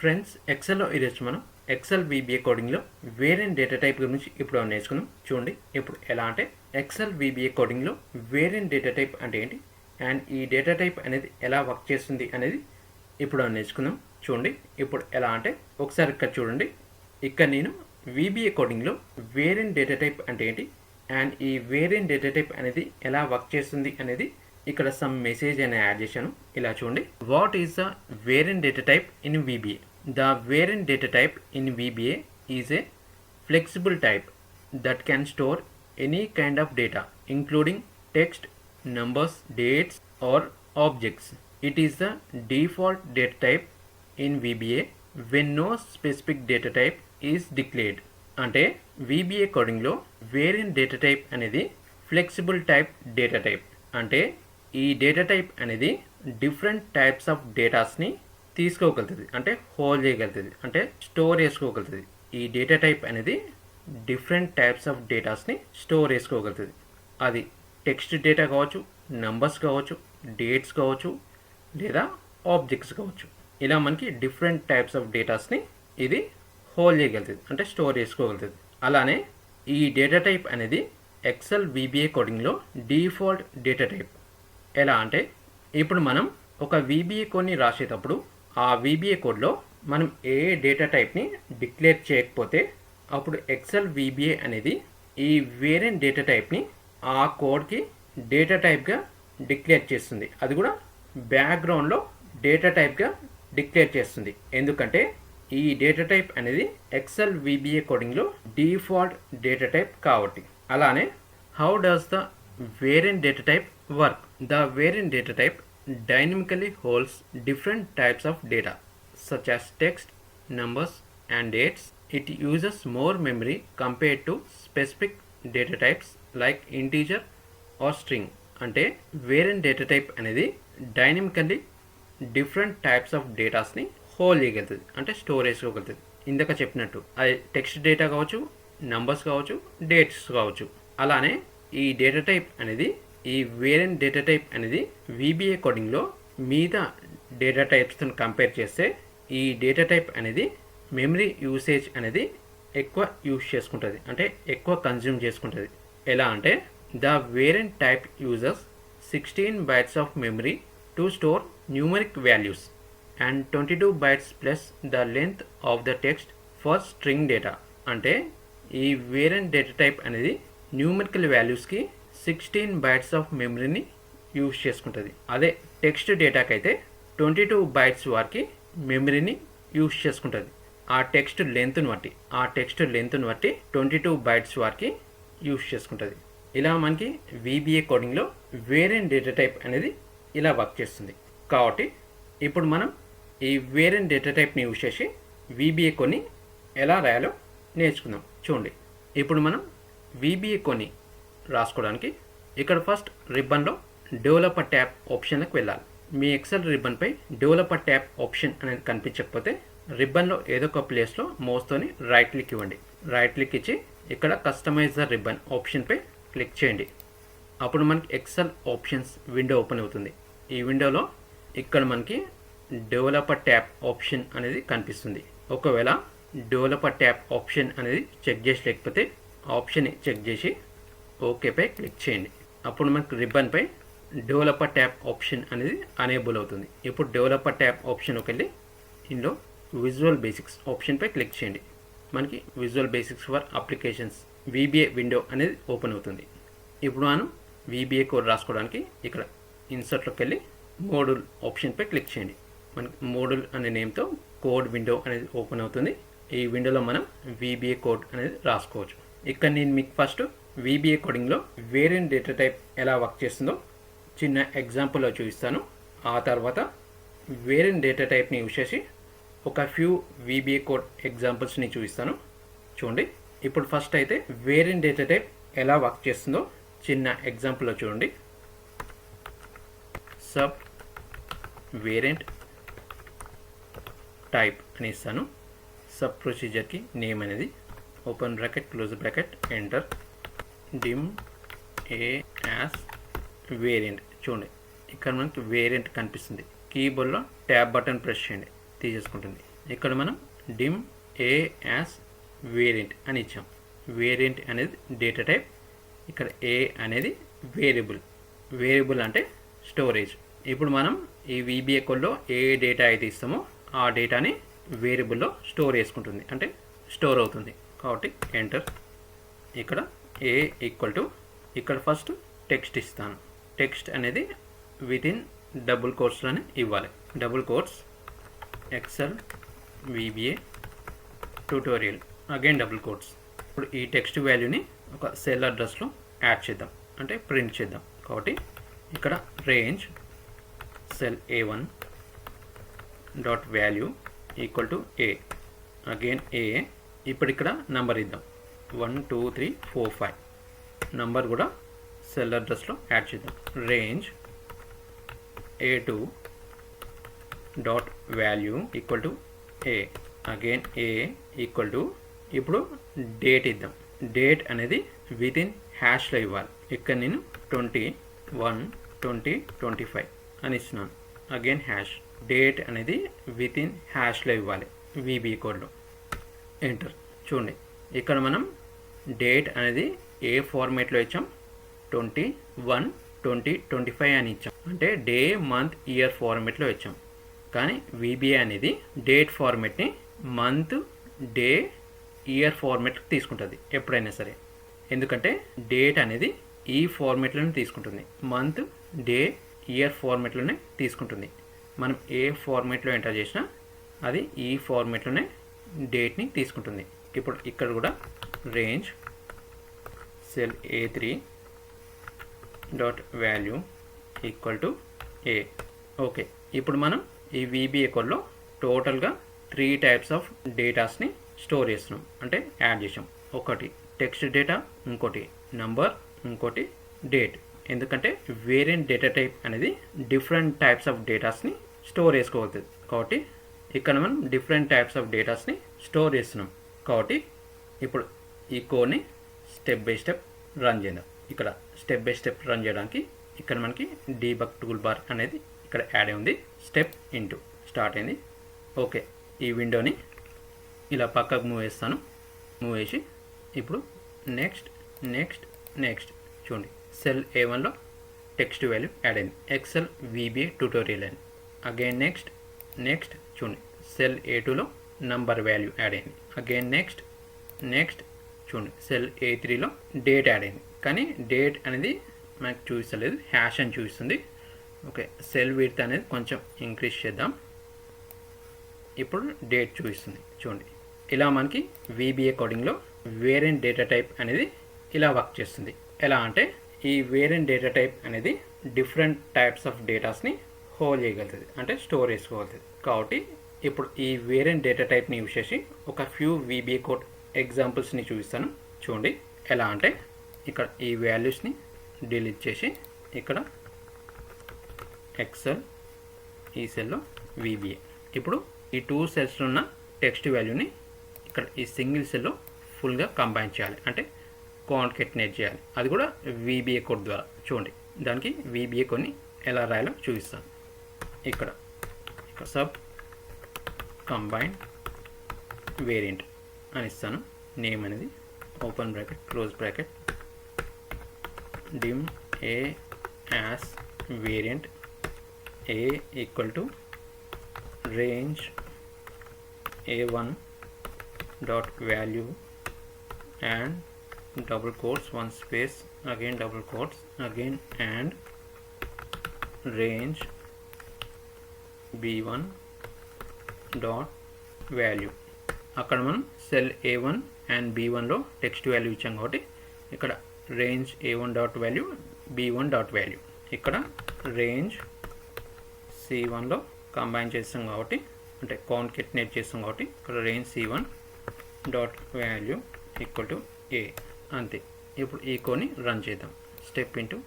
Friends ఎక్సెల్లో ఈరోజు మనం ఎక్సెల్ వీబీఏ కోడింగ్లో వేరియంట్ డేటా టైప్ గురించి ఇప్పుడు నేర్చుకున్నాం. చూడండి ఇప్పుడు ఎలా అంటే ఎక్సెల్ వీబీఏ కోడింగ్లో వేరియంట్ డేటా టైప్ అంటే ఏంటి? అండ్ ఈ డేటా టైప్ అనేది ఎలా వర్క్ చేస్తుంది అనేది ఇప్పుడు నేర్చుకున్నాం. చూడండి ఇప్పుడు ఎలా అంటే ఒకసారి ఇక్కడ చూడండి. ఇక్కడ నేను వీబీఏ కోడింగ్లో వేరియంట్ డేటా టైప్ అంటే ఏంటి? అండ్ ఈ వేరియంట్ డేటా టైప్ అనేది ఎలా వర్క్ చేస్తుంది అనేది ఇక్కడ సమ్ మెసేజ్ అని యాడ్ చేశాను. ఇలా చూడండి. What is the variant data type in VBA the variant data type in VBA is a flexible type that can store any kind of data including text numbers dates or objects it is the default data type in VBA when no specific data type is declared అంటే VBA కోడింగ్లో variant data type అనేది flexible type data type అంటే ఈ data type అనేది different types of డేటాస్ని తీసుకోగలుగుతుంది. అంటే hold చేయగలుగుతుంది. అంటే store చేసుకోగలుగుతుంది ఈ డేటా టైప్ అనేది డిఫరెంట్ టైప్స్ ఆఫ్ డేటాస్ని స్టోర్ చేసుకోగలుగుతుంది అది టెక్స్ట్ డేటా కావచ్చు నంబర్స్ కావచ్చు డేట్స్ కావచ్చు లేదా ఆబ్జెక్ట్స్ కావచ్చు. ఇలా మనకి డిఫరెంట్ టైప్స్ ఆఫ్ డేటాస్ని ఇది హోల్డ్ చేయగలుగుతుంది. అంటే స్టోర్ చేసుకోగలుగుతుంది అలానే ఈ డేటా టైప్ అనేది ఎక్సెల్ వీబీఏ కోడింగ్లో డిఫాల్ట్ డేటా టైప్ ఎలా అంటే ఇప్పుడు మనం ఒక వీబీఏ కోడ్ని రాసేటప్పుడు ఆ వీబీఏ కోడ్లో మనం ఏ డేటా టైప్ని డిక్లేర్ చేయకపోతే అప్పుడు ఎక్సెల్ వీబీఏ అనేది ఈ వేరియంట్ డేటా టైప్ని ఆ కోడ్కి డేటా టైప్గా డిక్లేర్ చేస్తుంది. అది కూడా బ్యాక్గ్రౌండ్లో డేటా టైప్గా డిక్లేర్ చేస్తుంది. ఎందుకంటే ఈ డేటా టైప్ అనేది ఎక్సెల్ వీబీఏ కోడింగ్లో డిఫాల్ట్ డేటా టైప్ కాబట్టి. అలానే how does the variant data type work the variant data type dynamically holds different types of data such as text, numbers and dates. It uses more memory compared to specific data types like integer or string. అంటే variant data type అనేది dynamically different types of డేటాస్ని hold చేయగలుగుతుంది అంటే store చేసుకోగలుగుతుంది ఇందాక చెప్పినట్టు అది text data కావచ్చు నంబర్స్ కావచ్చు డేట్స్ కావచ్చు అలానే ఈ డేటా టైప్ అనేది ఈ వేరియంట్ డేటా టైప్ అనేది వీబీఏ కోడింగ్లో మిగతా డేటా టైప్స్తో కంపేర్ చేస్తే ఈ డేటా టైప్ అనేది మెమరీ యూసేజ్ అనేది ఎక్కువ యూస్ చేసుకుంటుంది. అంటే ఎక్కువ కన్జ్యూమ్ చేసుకుంటుంది. ఎలా అంటే the variant type users sixteen bytes of memory to store numeric values and twenty two bytes plus the length of the text for string data. అంటే ఈ వేరియంట్ డేటా టైప్ అనేది న్యూమరికల్ వాల్యూస్కి సిక్స్టీన్ బైట్స్ ఆఫ్ మెమరీని use చేసుకుంటుంది. అదే text డేటాకి అయితే twenty two bytes వారికి మెమరీని యూజ్ చేసుకుంటుంది. ఆ టెక్స్ట్ లెంత్ను బట్టి ఆ టెక్స్ట్ లెంత్ను బట్టి ట్వంటీ టూ బైట్స్ వారికి యూజ్ చేసుకుంటుంది. ఇలా మనకి వీబీఏ కోడింగ్లో వేరియంట్ డేటా టైప్ అనేది ఇలా వర్క్ చేస్తుంది. కాబట్టి ఇప్పుడు మనం ఈ వేరియంట్ డేటా టైప్ని యూజ్ చేసి వీబీఏ కొన్ని ఎలా రాయాలో నేర్చుకుందాం. చూడండి. ఇప్పుడు మనం వీబీఏ కొన్ని రాసుకోవడానికి ఇక్కడ ఫస్ట్ రిబ్బన్లో డెవలపర్ ట్యాబ్ ఆప్షన్లకు వెళ్ళాలి. మీ ఎక్సెల్ రిబ్బన్పై డెవలపర్ ట్యాబ్ ఆప్షన్ అనేది కనిపించకపోతే రిబ్బన్లో ఏదో ఒక ప్లేస్లో మోస్తోని రైట్ క్లిక్ ఇవ్వండి. రైట్ క్లిక్ ఇచ్చి ఇక్కడ కస్టమైజర్ రిబ్బన్ ఆప్షన్పై క్లిక్ చేయండి. అప్పుడు మనకి ఎక్సెల్ ఆప్షన్స్ విండో ఓపెన్ అవుతుంది. ఈ విండోలో ఇక్కడ మనకి డెవలపర్ ట్యాబ్ ఆప్షన్ అనేది కనిపిస్తుంది. ఒకవేళ డెవలపర్ ట్యాబ్ ఆప్షన్ అనేది చెక్ చేసి లేకపోతే ఆప్షన్ని చెక్ చేసి ఓకేపై క్లిక్ చేయండి. అప్పుడు మనకు రిబ్బన్పై డెవలపర్ ట్యాబ్ ఆప్షన్ అనేది అనేబుల్ అవుతుంది. ఇప్పుడు డెవలపర్ ట్యాబ్ ఆప్షన్కి వెళ్ళి ఇందులో విజువల్ బేసిక్స్ ఆప్షన్పై క్లిక్ చేయండి. మనకి visual basics for applications VBA window అనేది ఓపెన్ అవుతుంది. ఇప్పుడు మనం వీబీఏ కోడ్ రాసుకోవడానికి ఇక్కడ ఇన్సర్ట్లోకి వెళ్ళి మోడల్ ఆప్షన్పై క్లిక్ చేయండి. మనకి మోడల్ అనే నేమ్తో కోడ్ విండో అనేది ఓపెన్ అవుతుంది. ఈ విండోలో మనం వీబీఏ కోడ్ అనేది రాసుకోవచ్చు. ఇక్కడ నేను మీకు ఫస్ట్ వీబీఏ కోడింగ్లో వేరియంట్ డేటా టైప్ ఎలా వర్క్ చేస్తుందో చిన్న ఎగ్జాంపుల్లో చూపిస్తాను. ఆ తర్వాత వేరియంట్ డేటా టైప్ని యూజ్ చేసి ఒక ఫ్యూ వీబీఏ కోడ్ ఎగ్జాంపుల్స్ని చూపిస్తాను. చూడండి. ఇప్పుడు ఫస్ట్ అయితే వేరియంట్ డేటా టైప్ ఎలా వర్క్ చేస్తుందో చిన్న ఎగ్జాంపుల్లో చూడండి. సబ్ వేరియంట్ టైప్ అని ఇస్తాను. సబ్ ప్రొసీజర్కి నేమ్ అనేది. Open bracket close bracket enter. Dim a as variant చూడండి ఇక్కడ మనకి వేరియంట్ కనిపిస్తుంది. కీబోర్డ్లో ట్యాబ్ బటన్ ప్రెస్ చేయండి తీసేసుకుంటుంది. ఇక్కడ మనం డిమ్ ఏ యాస్ వేరియంట్ అని ఇచ్చాం. వేరియంట్ అనేది డేటా టైప్ ఇక్కడ ఏ అనేది వేరియబుల్ వేరియబుల్ అంటే స్టోరేజ్ ఇప్పుడు మనం ఈ VBA కోడ్లో ఏ డేటా అయితే ఇస్తామో ఆ డేటాని వేరియబుల్లో స్టోర్ చేసుకుంటుంది. అంటే స్టోర్ అవుతుంది. కాబట్టి ఎంటర్ ఇక్కడ ఏ ఈక్వల్ టు ఇక్కడ ఫస్ట్ టెక్స్ట్ ఇస్తాను. టెక్స్ట్ అనేది వితిన్ డబుల్ కోర్స్లోనే ఇవ్వాలి. Double quotes Excel VBA tutorial again double quotes ఇప్పుడు ఈ టెక్స్ట్ వాల్యూని ఒక సెల్ అడ్రస్లో యాడ్ చేద్దాం. అంటే ప్రింట్ చేద్దాం. కాబట్టి ఇక్కడ range cell a one dot value equal to a again a ఇప్పుడు ఇక్కడ నంబర్ ఇద్దాం. One two three four five. Number కూడా సెల్ అడ్రస్లో యాడ్ చేద్దాం. Range a two dot value equal to a again a equal to ఇప్పుడు date ఇద్దాం. Date అనేది within హ్యాష్లో ఇవ్వాలి. ఇక్కడ నేను twenty one twenty twenty five అని ఇస్తున్నాను. అగైన్ హ్యాష్ డేట్ అనేది విత్ ఇన్ హ్యాష్లో ఇవ్వాలి. వీబీ కోడ్లో ఎంటర్ చూడండి. ఇక్కడ మనం డేట్ అనేది ఏ ఫార్మేట్లో ఇచ్చాం? Twenty one twenty twenty five అని ఇచ్చాం. అంటే డే మంత్ ఇయర్ ఫార్మేట్లో ఇచ్చాం. కానీ విబిఏ అనేది డేట్ ఫార్మేట్ని మంత్ డే ఇయర్ ఫార్మేట్ తీసుకుంటుంది ఎప్పుడైనా సరే. ఎందుకంటే డేట్ అనేది ఈ ఫార్మేట్లోనే తీసుకుంటుంది. మంత్ డే ఇయర్ ఫార్మేట్లోనే తీసుకుంటుంది. మనం ఏ ఫార్మేట్లో ఎంటర్ చేసినా అది ఈ ఫార్మేట్లోనే డేట్ని తీసుకుంటుంది. ఇప్పుడు ఇక్కడ కూడా range cell a three dot equal equal to a okay ఇప్పుడు మనం ఈ వీబీఏ టోటల్గా త్రీ టైప్స్ ఆఫ్ డేటాస్ని స్టోర్ చేస్తున్నాం. అంటే యాడ్ చేసాం. ఒకటి టెక్స్ట్ డేటా ఇంకోటి నంబర్ ఇంకోటి డేట్ ఎందుకంటే వేరియంట్ డేటా టైప్ అనేది డిఫరెంట్ టైప్స్ ఆఫ్ డేటాస్ని స్టోర్ చేసుకోవచ్చు కాబట్టి ఇక్కడ మనం డిఫరెంట్ టైప్స్ ఆఫ్ డేటాస్ని స్టోర్ చేస్తున్నాం. కాబట్టి ఇప్పుడు ఈ కోడ్ని స్టెప్ బై స్టెప్ రన్ చేద్దాం. ఇక్కడ స్టెప్ బై స్టెప్ రన్ చేయడానికి ఇక్కడ మనకి డీబక్ టూల్ బార్ అనేది ఇక్కడ యాడ్ ఉంది. స్టెప్ ఇంటూ స్టార్ట్ అయింది. ఓకే ఈ విండోని ఇలా పక్కకు మూవ్ చేస్తాను. మూవ్ చేసి ఇప్పుడు నెక్స్ట్ నెక్స్ట్ నెక్స్ట్ చూడండి. సెల్ ఏ వన్లో టెక్స్ట్ వాల్యూ యాడ్ అయింది. ఎక్సెల్ వీబీ ట్యూటోరియల్ అని. అగైన్ నెక్స్ట్ నెక్స్ట్ చూడండి. సెల్ ఏ టూలో నంబర్ వాల్యూ యాడ్ అయింది. అగైన్ నెక్స్ట్ నెక్స్ట్ చూడండి. సెల్ ఏ త్రీలో డేట్ యాడ్ అయింది. కానీ డేట్ అనేది మనకు చూపిస్తలేదు. హ్యాష్ అని చూపిస్తుంది. ఓకే సెల్ విడ్త్ అనేది కొంచెం ఇంక్రీజ్ చేద్దాం. ఇప్పుడు డేట్ చూపిస్తుంది. చూడండి. ఇలా మనకి వీబీఏ కోడింగ్లో వేరియంట్ డేటా టైప్ అనేది ఇలా వర్క్ చేస్తుంది. ఎలా అంటే ఈ వేరియంట్ డేటా టైప్ అనేది డిఫరెంట్ టైప్స్ ఆఫ్ డేటాస్ని హోల్డ్ చేయగలుగుతుంది. అంటే స్టోర్ చేసుకోగలుగుతుంది. కాబట్టి ఇప్పుడు ఈ వేరియంట్ డేటా టైప్ని యూజ్ చేసి ఒక ఫ్యూ వీబీఏ కోడ్ ఎగ్జాంపుల్స్ని చూపిస్తాను. చూడండి ఎలా అంటే ఇక్కడ ఈ వాల్యూస్ని డిలీట్ చేసి ఇక్కడ ఎక్సెల్ ఈ సెల్లో వీబీఏ ఇప్పుడు ఈ టూ సెల్స్లో ఉన్న టెక్స్ట్ వాల్యూని ఇక్కడ ఈ సింగిల్ సెల్లో ఫుల్గా కంబైన్ చేయాలి. అంటే కాన్కెట్నేట్ చేయాలి. అది కూడా వీబీఏ కోడ్ ద్వారా. చూడండి దానికి వీబీఏ కొన్ని ఎలా రాయాలో చూపిస్తాను. ఇక్కడ ఇక్కడ సబ్ కంబైన్ వేరియంట్ అని ఇస్తాను. నేమ్ అనేది open bracket close bracket dim a as variant a equal to range a one dot value and double quotes one space again double quotes again and range b1 dot value అక్కడ మనం cell a one and b వన్లో text value ఇచ్చాం కాబట్టి ఇక్కడ range a one dot value b one dot value. ఇక్కడ range C వన్లో combine చేస్తాం కాబట్టి అంటే కాన్కెట్నేట్ చేస్తాం కాబట్టి ఇక్కడ range c one dot value equal to a అంతే. ఇప్పుడు ఈ కోని రన్ చేద్దాం. Step into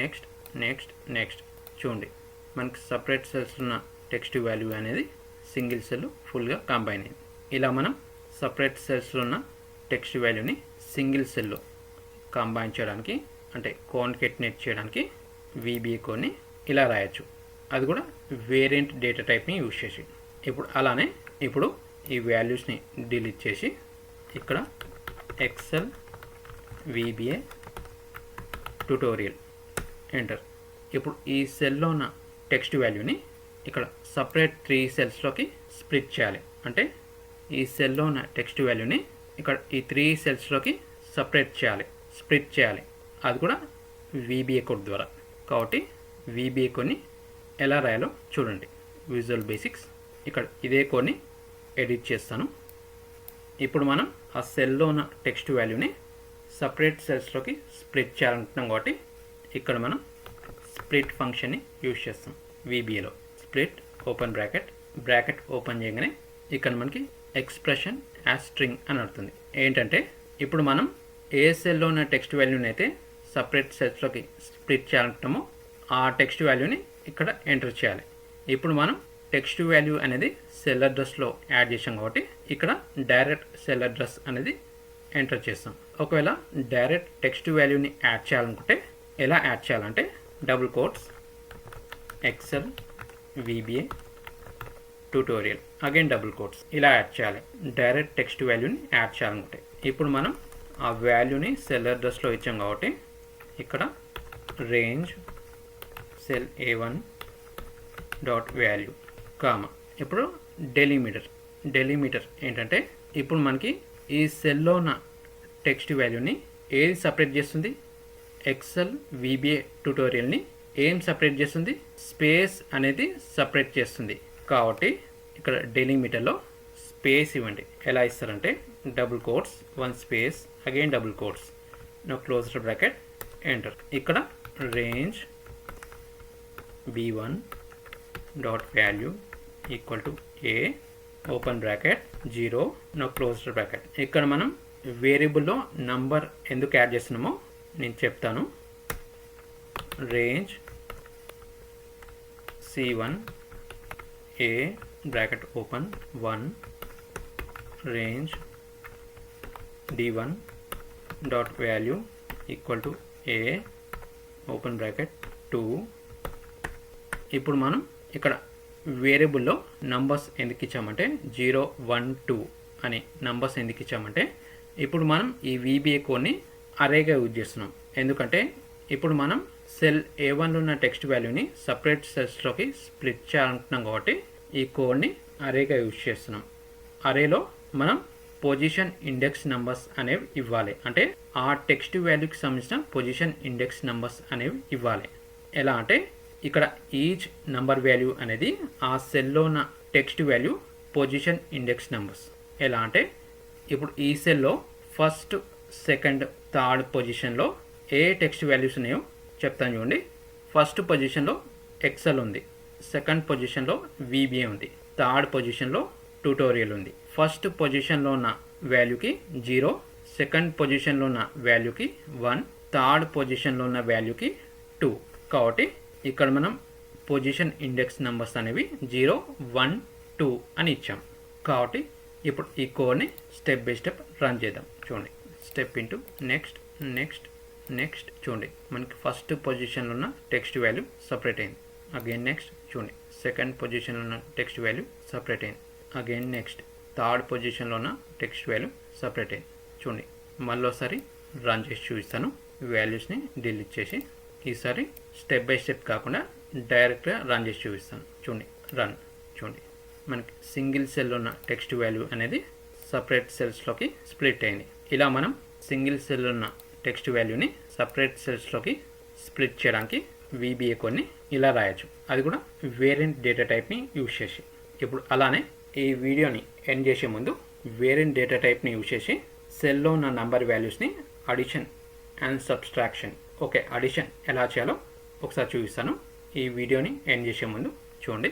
next next next. చూడండి. మనకి సపరేట్ సెల్స్ ఉన్న టెక్స్ట్ వాల్యూ అనేది సింగిల్ సెల్ ఫుల్గా కంబైన్ అయింది. ఇలా మనం సపరేట్ సెల్స్లో ఉన్న టెక్స్ట్ వాల్యూని సింగిల్ సెల్లో కంబైన్ చేయడానికి అంటే కాన్కెట్నేట్ చేయడానికి వీబీఏ కోడ్ని ఇలా రాయొచ్చు. అది కూడా వేరియంట్ డేటా టైప్ని యూజ్ చేసి. ఇప్పుడు అలానే ఇప్పుడు ఈ వాల్యూస్ని డిలీట్ చేసి ఇక్కడ ఎక్సెల్ విబిఏ ట్యూటోరియల్ ఎంటర్ ఇప్పుడు ఈ సెల్లో ఉన్న టెక్స్ట్ వాల్యూని ఇక్కడ సపరేట్ త్రీ సెల్స్లోకి స్ప్లిట్ చేయాలి. అంటే ఈ సెల్లో ఉన్న టెక్స్ట్ వాల్యూని ఇక్కడ ఈ త్రీ సెల్స్లోకి సపరేట్ చేయాలి. స్ప్లిట్ చేయాలి. అది కూడా వీబీఏ కోడ్ ద్వారా. కాబట్టి వీబీఏ కోడ్ని ఎలా రాయాలో చూడండి. విజువల్ బేసిక్స్ ఇక్కడ ఇదే కోడ్ని ఎడిట్ చేస్తాను. ఇప్పుడు మనం ఆ సెల్లో ఉన్న టెక్స్ట్ వాల్యూని సపరేట్ సెల్స్లోకి స్ప్లిట్ చేయాలనుకుంటున్నాం కాబట్టి ఇక్కడ మనం స్ప్లిట్ ఫంక్షన్ని యూజ్ చేస్తాం. వీబీఏలో split open bracket bracket open చేయగానే ఇక్కడ మనకి ఎక్స్ప్రెషన్ యాజ్ స్ట్రింగ్ అని అడుగుతుంది ఏంటంటే ఇప్పుడు మనం ఏ సెల్లో ఉన్న టెక్స్ట్ వాల్యూని అయితే సపరేట్ సెట్స్లోకి స్ప్లిట్ చేయాలనుకుంటామో ఆ టెక్స్ట్ వాల్యూని ఇక్కడ ఎంటర్ చేయాలి. ఇప్పుడు మనం టెక్స్ట్ వాల్యూ అనేది సెల్ అడ్రస్లో యాడ్ చేసాం కాబట్టి ఇక్కడ డైరెక్ట్ సెల్ అడ్రస్ అనేది ఎంటర్ చేస్తాం. ఒకవేళ డైరెక్ట్ టెక్స్ట్ వాల్యూని యాడ్ చేయాలనుకుంటే ఎలా యాడ్ చేయాలంటే double quotes Excel VBA tutorial again double quotes ఇలా యాడ్ చేయాలి. డైరెక్ట్ టెక్స్ట్ వాల్యూని యాడ్ చేయాలనుకుంటే. ఇప్పుడు మనం ఆ వాల్యూని సెల్ అడ్రస్లో ఇచ్చాం కాబట్టి ఇక్కడ range cell A one dot value comma ఇప్పుడు డెలిమీటర్ డెలిమీటర్ ఏంటంటే ఇప్పుడు మనకి ఈ సెల్లో ఉన్న టెక్స్ట్ వాల్యూని ఏది సపరేట్ చేస్తుంది? ఎక్సెల్ విబిఏ ట్యూటోరియల్ని ఏం సపరేట్ చేస్తుంది? స్పేస్ అనేది సపరేట్ చేస్తుంది. కాబట్టి ఇక్కడ డెలిమిటర్లో స్పేస్ ఇవ్వండి. ఎలా ఇస్తారంటే double quotes one space again double quotes no closed bracket enter ఇక్కడ range B one dot value equal to A open bracket zero no closed bracket ఇక్కడ మనం వేరియబుల్లో నంబర్ ఎందుకు యాడ్ చేస్తున్నామో నేను చెప్తాను. Range C one A bracket open one range D one dot equal equal to A open bracket two ఇప్పుడు మనం ఇక్కడ వేరియబుల్లో నంబర్స్ ఎందుకు ఇచ్చామంటే జీరో వన్ టూ అని నంబర్స్ ఎందుకు ఇచ్చామంటే ఇప్పుడు మనం ఈ వీబీఏ కోడ్ని అరేగా యూజ్ చేస్తున్నాం. ఎందుకంటే ఇప్పుడు మనం సెల్ ఏ వన్లో ఉన్న టెక్స్ట్ వాల్యూని సపరేట్ సెల్స్లోకి స్ప్లిట్ చేయాలనుకుంటున్నాం కాబట్టి ఈ కోడ్ని అరేగా యూజ్ చేస్తున్నాం. అరేలో మనం పొజిషన్ ఇండెక్స్ నంబర్స్ అనేవి ఇవ్వాలి. అంటే ఆ టెక్స్ట్ వాల్యూకి సంబంధించిన పొజిషన్ ఇండెక్స్ నంబర్స్ అనేవి ఇవ్వాలి. ఎలా అంటే ఇక్కడ ఈచ్ నంబర్ వాల్యూ అనేది ఆ సెల్లో ఉన్న text value position index numbers ఎలా అంటే ఇప్పుడు ఈ సెల్లో ఫస్ట్ సెకండ్ థర్డ్ పొజిషన్లో ఏ టెక్స్ట్ వాల్యూస్ ఉన్నాయో చెప్తాను చూడండి. ఫస్ట్ పొజిషన్లో ఎక్సెల్ ఉంది. సెకండ్ పొజిషన్లో వీబీఏ ఉంది. థర్డ్ పొజిషన్లో ట్యూటోరియల్ ఉంది. ఫస్ట్ పొజిషన్లో ఉన్న వాల్యూకి జీరో సెకండ్ పొజిషన్లో ఉన్న వాల్యూకి వన్ థర్డ్ పొజిషన్లో ఉన్న వాల్యూకి టూ కాబట్టి ఇక్కడ మనం పొజిషన్ ఇండెక్స్ నెంబర్స్ అనేవి జీరో వన్ టూ అని ఇచ్చాం. కాబట్టి ఇప్పుడు ఈ కోడ్ని స్టెప్ బై స్టెప్ రన్ చేద్దాం. చూడండి. Step into next next next చూడండి. మనకి ఫస్ట్ పొజిషన్లో ఉన్న టెక్స్ట్ వాల్యూ సపరేట్ అయింది. అగైన్ నెక్స్ట్ చూడండి. సెకండ్ పొజిషన్లో ఉన్న టెక్స్ట్ వాల్యూ సపరేట్ అయింది. అగైన్ నెక్స్ట్ థర్డ్ పొజిషన్లో ఉన్న టెక్స్ట్ వాల్యూ సపరేట్ అయింది. చూడండి. మళ్ళీసారి రన్ చేసి చూపిస్తాను. వాల్యూస్ని డిలీట్ చేసి ఈసారి స్టెప్ బై స్టెప్ కాకుండా డైరెక్ట్గా రన్ చేసి చూపిస్తాను. చూడండి. రన్ చూడండి. మనకి సింగిల్ సెల్ ఉన్న టెక్స్ట్ వాల్యూ అనేది సపరేట్ సెల్స్లోకి స్ప్లిట్ అయింది. ఇలా మనం సింగిల్ సెల్ ఉన్న టెక్స్ట్ వాల్యూని సపరేట్ సెల్స్లోకి స్ప్లిట్ చేయడానికి వీబీఏ కొన్ని ఇలా రాయొచ్చు. అది కూడా వేరియంట్ డేటా టైప్ని యూజ్ చేసి. ఇప్పుడు అలానే ఈ వీడియోని ఎండ్ చేసే ముందు వేరియంట్ డేటా టైప్ని యూజ్ చేసి సెల్లో ఉన్న నంబర్ వాల్యూస్ని addition and subtraction okay addition ఎలా చేయాలో ఒకసారి చూపిస్తాను. ఈ వీడియోని ఎండ్ చేసే ముందు చూడండి.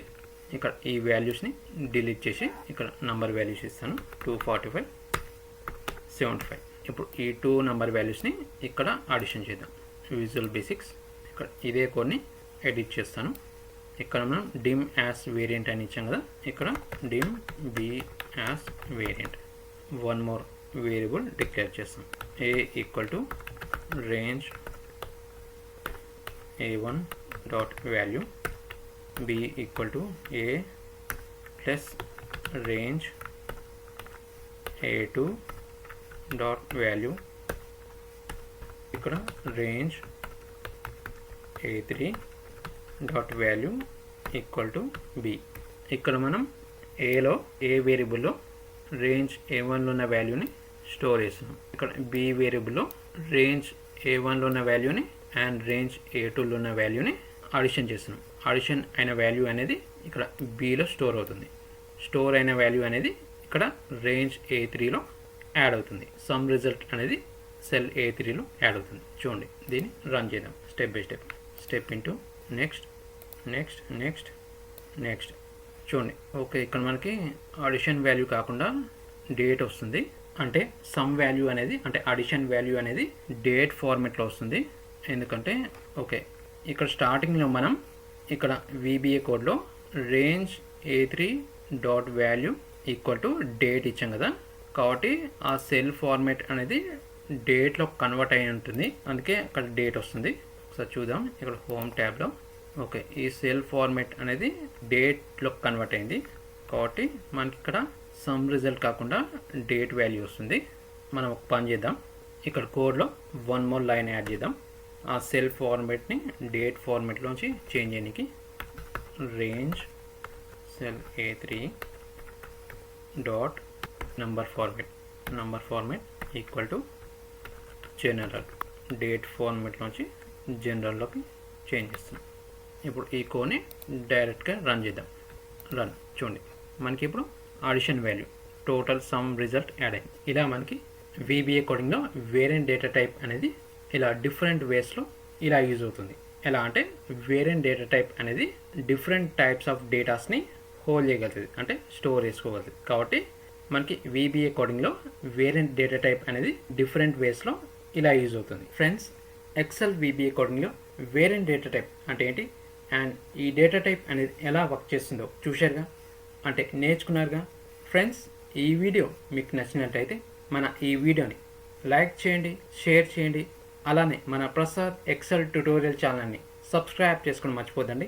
ఇక్కడ ఈ వాల్యూస్ని డిలీట్ చేసి ఇక్కడ నంబర్ వాల్యూస్ ఇస్తాను. Two forty five seventy five ఇప్పుడు ఈ టూ నెంబర్ వాల్యూస్ని ఇక్కడ ఆడిషన్ చేద్దాం. విజువల్ బేసిక్స్ ఇక్కడ ఇదే కోడ్ని ఎడిట్ చేస్తాను. ఇక్కడ మనం డిమ్ యాస్ వేరియంట్ అని ఇచ్చాం కదా ఇక్కడ dim B as variant one more variable declare చేస్తాం. A equal to range A one dot value B equal to A plus range A two dot value ఇక్కడ range A three dot value equal to B ఇక్కడ మనం ఏలో ఏ వేరియబుల్లో range ఏ వన్లో ఉన్న వాల్యూని store చేస్తున్నాం. ఇక్కడ బి వేరియబుల్లో రేంజ్ ఏ వన్లో ఉన్న వాల్యూని అండ్ రేంజ్ ఏ టూలో ఉన్న వాల్యూని ఆడిషన్ చేస్తున్నాం. ఆడిషన్ అయిన వాల్యూ అనేది ఇక్కడ బిలో స్టోర్ అవుతుంది. స్టోర్ అయిన వాల్యూ అనేది ఇక్కడ రేంజ్ ఏ త్రీలో యాడ్ అవుతుంది. సమ్ రిజల్ట్ అనేది సెల్ ఏ త్రీలో యాడ్ అవుతుంది. చూడండి దీన్ని రన్ చేద్దాం. Step by step step into next next next next చూడండి ఓకే ఇక్కడ మనకి ఆడిషన్ వాల్యూ కాకుండా డేట్ వస్తుంది. అంటే సమ్ వాల్యూ అనేది అంటే అడిషన్ వాల్యూ అనేది డేట్ ఫార్మెట్లో వస్తుంది. ఎందుకంటే ఓకే ఇక్కడ స్టార్టింగ్లో మనం ఇక్కడ వీబీఏ కోడ్లో range A three dot value equal to date ఇచ్చాం కదా. కాబట్టి ఆ సెల్ ఫార్మేట్ అనేది డేట్లో కన్వర్ట్ అయి ఉంటుంది. అందుకే అక్కడ డేట్ వస్తుంది. ఒకసారి చూద్దాం. ఇక్కడ హోమ్ ట్యాబ్లో. ఓకే ఈ సెల్ ఫార్మేట్ అనేది డేట్లో కన్వర్ట్ అయింది. కాబట్టి మనకి ఇక్కడ సమ్ రిజల్ట్ కాకుండా డేట్ వాల్యూ వస్తుంది. మనం ఒక పని చేద్దాం. ఇక్కడ కోడ్లో వన్ మోర్ లైన్ యాడ్ చేద్దాం. ఆ సెల్ ఫార్మేట్ని డేట్ ఫార్మేట్లోంచి చేంజ్ చేయడానికి range cell A three dot number format number format equal format equal to general date ఫార్మేట్లోంచి జనరల్లోకి చేంజ్ చేస్తాం ఇప్పుడు ఈ కోని డైరెక్ట్గా రన్ చేద్దాం. రన్ చూడండి. మనకి ఇప్పుడు addition value total sum result add అయింది. ఇలా మనకి వీబీఏ కోడింగ్లో వేరే డేటా టైప్ అనేది ఇలా డిఫరెంట్ వేస్లో ఇలా యూజ్ అవుతుంది. ఎలా అంటే వేరే డేటా టైప్ అనేది డిఫరెంట్ టైప్స్ ఆఫ్ డేటాస్ని హోల్డ్ చేయగలుగుతుంది. అంటే స్టోర్ చేసుకోగలుగుతుంది. కాబట్టి మనకి వీబీఏ కోడింగ్లో వేరే డేటా టైప్ అనేది డిఫరెంట్ వేస్లో ఇలా యూజ్ అవుతుంది. ఫ్రెండ్స్ ఎక్సెల్ వీబీఏ కోడింగ్లో వేరే డేటా టైప్ అంటే ఏంటి? అండ్ ఈ డేటా టైప్ అనేది ఎలా వర్క్ చేస్తుందో చూశారుగా? అంటే నేర్చుకున్నారుగా? ఫ్రెండ్స్ ఈ వీడియో మీకు నచ్చినట్టయితే మన ఈ వీడియోని లైక్ చేయండి షేర్ చేయండి. అలానే మన ప్రసాద్ ఎక్సెల్ ట్యుటోరియల్ ఛానల్ని సబ్స్క్రైబ్ చేసుకుని మర్చిపోదండి